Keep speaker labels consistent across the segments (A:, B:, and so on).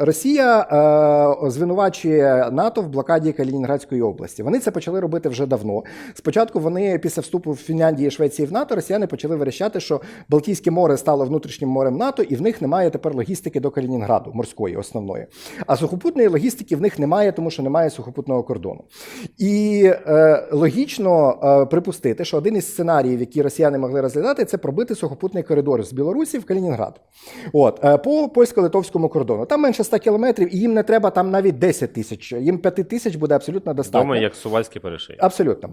A: Росія е, звинувачує НАТО в блокаді Калінінградської області. Вони це почали робити вже давно. Спочатку вони після вступу в Фінляндії Швеції в НАТО росіяни почали верещати, що Балтійське море стало внутрішнім морем НАТО, і в них немає тепер логістики до Калінінграду, морської основної. А сухопутної логістики в них немає, тому що немає сухопутного кордону. І е, логічно е, припустити, що один із сценаріїв, які росіяни могли розглядати, це пробити сухопутний коридор з Білорусі в Калінінград. От, е, по польсько-литовському кордону. Там менше 100 кілометрів, і їм не треба там навіть 10 тисяч. Їм 5 тисяч буде абсолютно достатньо.
B: Думаю, як сувальський переший.
A: Абсолютно.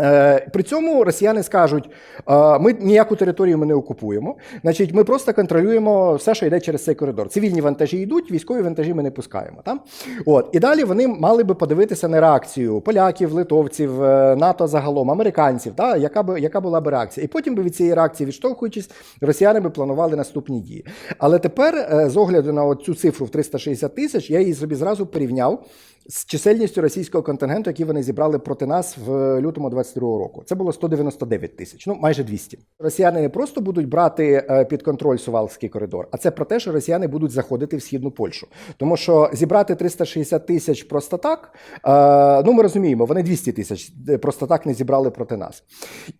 A: Е, При цьому росіяни скажуть: е, ми ніяку територію ми не окупуємо, значить, ми просто контролюємо все, що йде через цей коридор. Цивільні вантажі йдуть, військові вантажі ми не пускаємо. Там? От. І далі вони мали би подивитися на реакцію поляків, литовців, е, НАТО загалом, американців, та? яка, би, яка була б реакція. І потім би від цієї реакції, відштовхуючись, росіяни би планували наступні дії. Але тепер, з огляду на цю цифру в 360 тисяч, я її собі зразу порівняв з чисельністю російського контингенту, який вони зібрали проти нас в лютому 22 року. Це було 199 тисяч, ну майже 200. Росіяни не просто будуть брати е, під контроль Сувалський коридор, а це про те, що росіяни будуть заходити в східну Польщу. Тому що зібрати 360 тисяч просто так, е, ну ми розуміємо, вони 200 тисяч е, просто так не зібрали проти нас.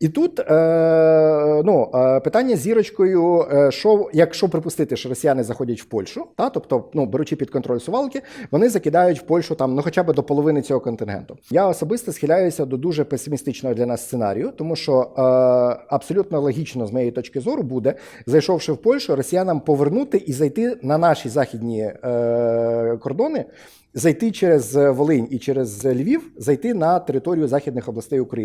A: І тут е, ну, е, питання з зірочкою, е, що якщо припустити, що росіяни заходять в Польщу, та, тобто ну, беручи під контроль Сувалки, вони закидають в Польщу там ну хоча б до половини цього контингенту. Я особисто схиляюся до дуже песимістичного для нас сценарію, тому що е, абсолютно логічно з моєї точки зору буде, зайшовши в Польщу, росіянам повернути і зайти на наші західні е, кордони. Зайти через Волинь і через Львів, зайти на територію західних областей України.